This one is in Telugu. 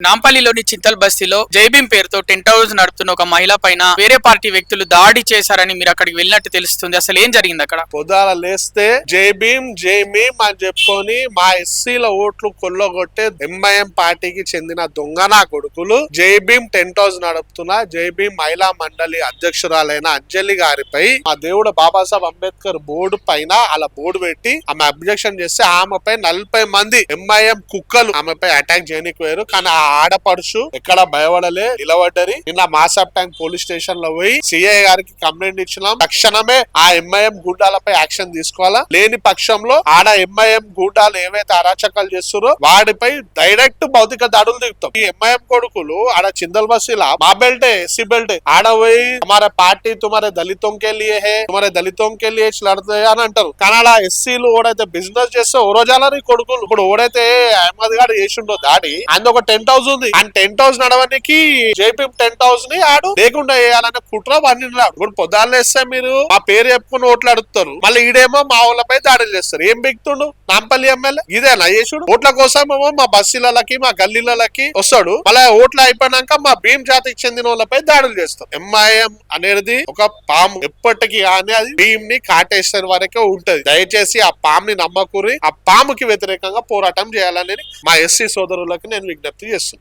నాంపల్లిలోని చింతల్ బస్తీలో జైబీం పేరుతో టెంట్ హౌస్ నడుపుతున్న ఒక మహిళ పైన వేరే పార్టీ వ్యక్తులు దాడి చేశారని మీరు అక్కడికి వెళ్ళినట్టు తెలుస్తుంది. అసలు ఏం జరిగింది అక్కడ? పొదాల లేస్తే జై భీమ్ జై భీమ్ అని చెప్పుకొని మా ఎస్సీల ఓట్లు కొల్లగొట్టే ఎంఐఎం పార్టీకి చెందిన దొంగ నా నాయకులు జై టెంట్ హౌస్ నడుపుతున్న జై మహిళా మండలి అధ్యక్షురాలైన అంజలి గారిపై మా దేవుడు బాబాసాహెబ్ అంబేద్కర్ బోర్డు పైన అలా బోర్డు పెట్టి ఆమె అబ్జెక్షన్ చేస్తే ఆమెపై నలభై మంది ఎంఐఎం కుక్కలు ఆమెపై అటాక్ చేయడానికి పోయారు కానీ ఆ ఆడపడుచు ఎక్కడ భయపడలే నిలబడ్డరి. నిన్న మాసాబ్ ట్యాంక్ పోలీస్ స్టేషన్లో పోయి సిఐ గారికి కంప్లైంట్ ఇచ్చినాం. తక్షణమే ఆ ఎంఐఎం గూండాలపై యాక్షన్ తీసుకోవాలా? లేని పక్షంలో ఆడ ఎంఐఎం గూండాలు ఏవైతే అరాచకాలు చేస్తున్నారో వాడిపై డైరెక్ట్ భౌతిక దాడులు దిగుతాం ఈ ఎంఐఎం కొడుకులు ఆడ చిందల్ బస్సులా మా బెల్టే సి బెల్ట్. ఆడ పోయి తుమారే పార్టీ తుమారే దళితం కే లియే తుమారే దళితం కే లియే అని అంటారు. కన్నడ ఎస్సీలు ఓడైతే బిజినెస్ చేస్తే ఓ రోజాలని కొడుకులు. ఇప్పుడు ఓడైతే అహ్మద్ గారు చేసిండో దాడి అందు ఒక టెంట్ హౌస్ ఉంది. అండ్ టెంట్ హౌస్ నడవడానికి జేపీ టెంట్ హౌస్ని ఆడు లేకుండా చేయాలనే కుట్ర పండినాడు ఇప్పుడు పొద్దాలేస్తే మీరు మా పేరు చెప్పుకుని ఓట్లు అడుగుతారు. మళ్ళీ ఈడేమో మా ఊళ్ళపై దాడులు చేస్తారు. ఏం బిక్తుండు? నాంపల్లి ఎమ్మెల్యే? ఇదే చేసుడు ఓట్ల కోసం ఏమో మా బస్సులకి మా గల్లీలకి వస్తాడు. మళ్ళీ ఓట్లు అయిపోయినాక మా భీమ్ జాతికి చెందిన వాళ్ళపై దాడులు చేస్తాం. ఎంఐఎం అనేది ఒక పాము. ఎప్పటికీ కానీ అది భీమ్ని కాటేసిన వరకే ఉంటది. దయచేసి ఆ పాముని నమ్మకూరి ఆ పాముకి వ్యతిరేకంగా పోరాటం చేయాలని మా ఎస్సీ సోదరులకు నేను విజ్ఞప్తి చేస్తున్నాను